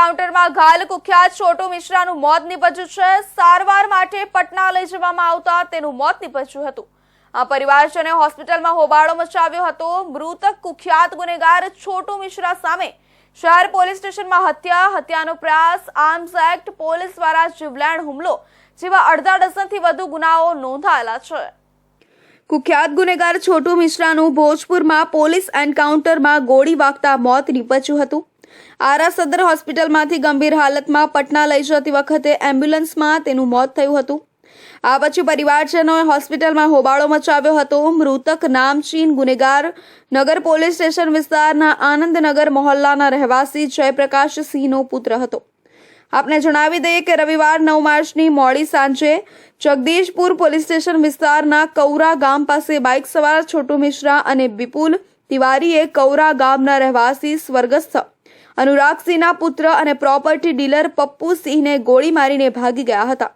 એન્કાઉન્ટરમાં ઘાયલ કુખ્યાત છોટુ મિશ્રાનું મોત નીપજ્યું છે. સારવાર માટે પટના લઈ જવામાં આવતા તેનું મોત નીપજ્યું હતું. આ પરિવારજને હોસ્પિટલમાં હોબાળો મચાવ્યો હતો. મૃતક કુખ્યાત ગુનેગાર છોટુ મિશ્રા સામે શહેર પોલીસ સ્ટેશનમાં હત્યા, હત્યાનો પ્રયાસ આર્મ્સ એક્ટ પોલીસ દ્વારા જીવલેણ હુમલો જેવા અડધા ડઝનથી વધુ ગુનાઓ નોંધાયેલા છે. કુખ્યાત ગુનેગાર છોટુ મિશ્રાનું ભોજપુરમાં પોલીસ એન્કાઉન્ટરમાં ગોળી વાગતા મોત નીપજ્યું હતું. આરા સદર હોસ્પિટલમાંથી ગંભીર હાલતમાં પટના લઈ જતી વખતે એમ્બ્યુલન્સમાં તેનું મોત થયું હતું. આ પછી પરિવારજનોએ હોસ્પિટલમાં હોબાળો મચાવ્યો હતો. મૃતક નામચીન ગુનેગાર નગર પોલીસ સ્ટેશન વિસ્તારના આનંદનગર મોહલ્લાના રહેવાસી જયપ્રકાશ સિંહનો પુત્ર હતો. આપને જણાવી દઈએ કે રવિવાર નવ માર્ચની મોડી સાંજે જગદીશપુર પોલીસ સ્ટેશન વિસ્તારના કૌરા ગામ પાસે બાઇક સવાર છોટુ મિશ્રા અને વિપુલ તિવારીએ કૌરા ગામના રહેવાસી સ્વર્ગસ્થ અનુરાગસિંહના પુત્ર અને પ્રોપર્ટી ડીલર પપ્પુ સિંહને ગોળી મારીને ભાગી ગયા હતા.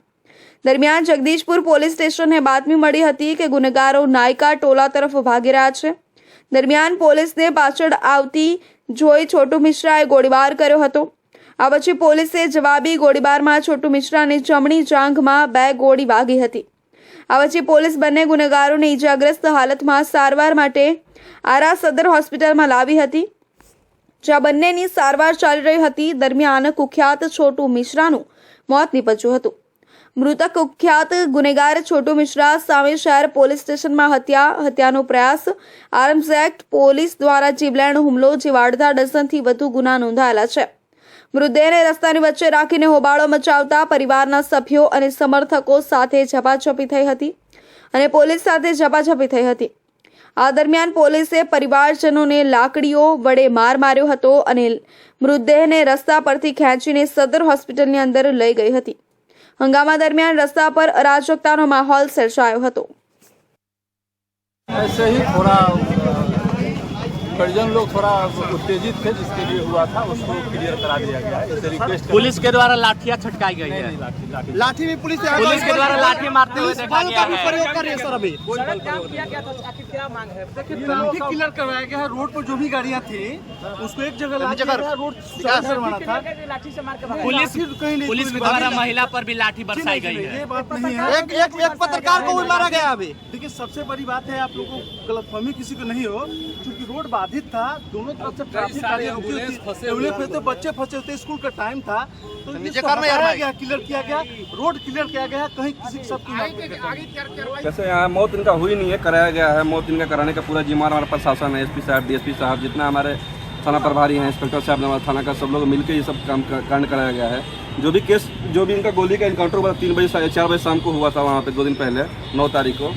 દરમિયાન જગદીશપુર પોલીસ સ્ટેશનને બાતમી મળી હતી કે ગુનેગારો નાયકા ટોલા તરફ ભાગી રહ્યા છે. દરમિયાન પોલીસને પાછળ આવતી જોઈ છોટુ મિશ્રાએ ગોળીબાર કર્યો હતો. આ પછી પોલીસે જવાબી ગોળીબારમાં છોટુ મિશ્રાની જમણી જાંઘમાં બે ગોળી વાગી હતી. આ પછી પોલીસ બંને ગુનેગારોને ઇજાગ્રસ્ત હાલતમાં સારવાર માટે આરા સદર હોસ્પિટલમાં લાવી હતી. જ્યાં બંનેની સારવાર ચાલી રહી હતી, દરમિયાન કુખ્યાત છોટુ મિશ્રાનું મોત નીપજ્યું હતું. મૃતક કુખ્યાત ગુનેગાર છોટુ મિશ્રા સામે શહેર પોલીસ સ્ટેશનમાં હત્યા, હત્યાનો પ્રયાસ. આર્મ્સ એક્ટ પોલીસ દ્વારા જીવલેણ હુમલો જેવા અડધા ડઝનથી વધુ ગુના નોંધાયેલા છે. મૃતદેહને રસ્તાની વચ્ચે રાખીને હોબાળો મચાવતા પરિવારના સભ્યો અને સમર્થકો સાથે ઝપાઝપી થઈ હતી અને પોલીસ સાથે ઝપાઝપી થઈ હતી. આ દરમિયાન પોલીસે પરિવારજનોને લાકડીઓ વડે માર માર્યો હતો અને મૃતદેહને રસ્તા પરથી ખેંચીને સદર હોસ્પિટલની અંદર લઈ ગઈ હતી. હંગામા દરમિયાન રસ્તા પર અરાજકતાનો માહોલ સર્જાયો હતો. परिजन लोग थोड़ा उत्तेजित थे जिसके लिए हुआ था उसको क्लियर करा दिया गया है। रिक्वेस्ट पुलिस के द्वारा लाठियाँ छटकाई गई है। लाठी लाठी लाठी भी पुलिस पुलिस के द्वारा लाठी मारते हुए देखा बल गया का भी है। प्रयोग कर रही है सर अभी। क्लियर करवाया गया है। रोड पर जो भी गाड़ियाँ थी उसको एक जगह रोड पुलिस पुलिस के द्वारा महिला पर भी लाठी बरसाई गई ये है। बात नहीं है। एक एक एक पत्रकार को भी मारा गया अभी। देखिए सबसे बड़ी बात है आप लोगों को गलतफहमी किसी को नहीं हो क्योंकि रोड बाधित था दोनों तरफ़ से ट्रैफ़िक एंबुलेंस फंसे तो बच्चे फंसे होते स्कूल का टाइम था। तो यार हटाया गया क्लियर किया गया रोड क्लियर किया गया कहीं किसी के साथ जैसे यहाँ मौत इनका हुई नहीं है कराया गया है। मौत इनका कराने का पूरा जिम्मा हमारे प्रशासन है एसपी साहब डीएसपी साहब जितना हमारे थाना प्रभारी हैं इंस्पेक्टर साहब ने हमारे थाना का सब लोग मिलकर ये सब काम कांड कराया गया है। जो भी केस जो भी इनका गोली का इनकाउंटर हुआ तीन बजे साढ़े चार बजे शाम को हुआ था वहाँ पे दो दिन पहले नौ तारीख को।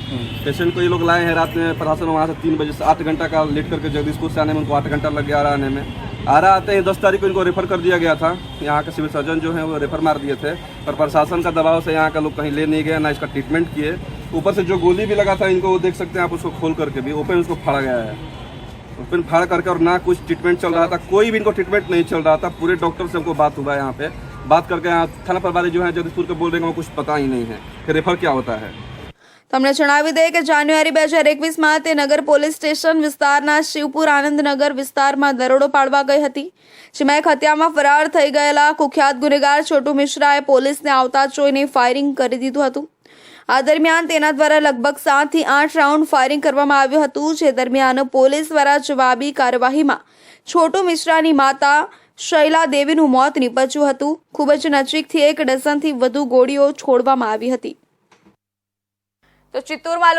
पेशेंट को ये लोग लाए हैं रात में प्रशासन वहाँ से तीन बजे से आठ घंटा का लेट करके जगदीशपुर से आने में उनको आठ घंटा लग गया आने में। आरा आते हैं दस तारीख को इनको रेफर कर दिया गया था। यहाँ के सिविल सर्जन जो है वो रेफर मार दिए थे। पर प्रशासन का दबाव से यहाँ का लोग कहीं ले नहीं गया ना इसका ट्रीटमेंट किए। ऊपर से जो गोली भी लगा था इनको वो देख सकते हैं आप उसको खोल करके भी ओपन उसको फाड़ा गया है। ओपन फाड़ करके और ना कुछ ट्रीटमेंट चल रहा था कोई भी इनको ट्रीटमेंट नहीं चल रहा था पूरे डॉक्टर से हमको बात हुआ है यहाँ पे बात करके यहाँ थाना प्रभारी जो है जगदीशपुर के बोल रहे हैं उनको कुछ पता ही नहीं है कि रेफर क्या होता है તમને જણાવી દઈએ કે જાન્યુઆરી બે હજાર એકવીસમાં તે નગર પોલીસ સ્ટેશન વિસ્તારના શિવપુર આનંદનગર વિસ્તારમાં દરોડો પાડવા ગઈ હતી જેમાં એક હત્યામાં ફરાર થઈ ગયેલા કુખ્યાત ગુનેગાર છોટુ મિશ્રાએ પોલીસને આવતા જોઈને ફાયરિંગ કરી દીધું હતું આ દરમિયાન તેના દ્વારા લગભગ સાતથી આઠ રાઉન્ડ ફાયરિંગ કરવામાં આવ્યું હતું. જે દરમિયાન પોલીસ દ્વારા જવાબી કાર્યવાહીમાં છોટુ મિશ્રાની માતા શૈલા દેવીનું મોત નીપજ્યું હતું. ખૂબ જ નજીકથી એક ડઝનથી વધુ ગોળીઓ છોડવામાં આવી હતી. તો ચિત્તૂરમાં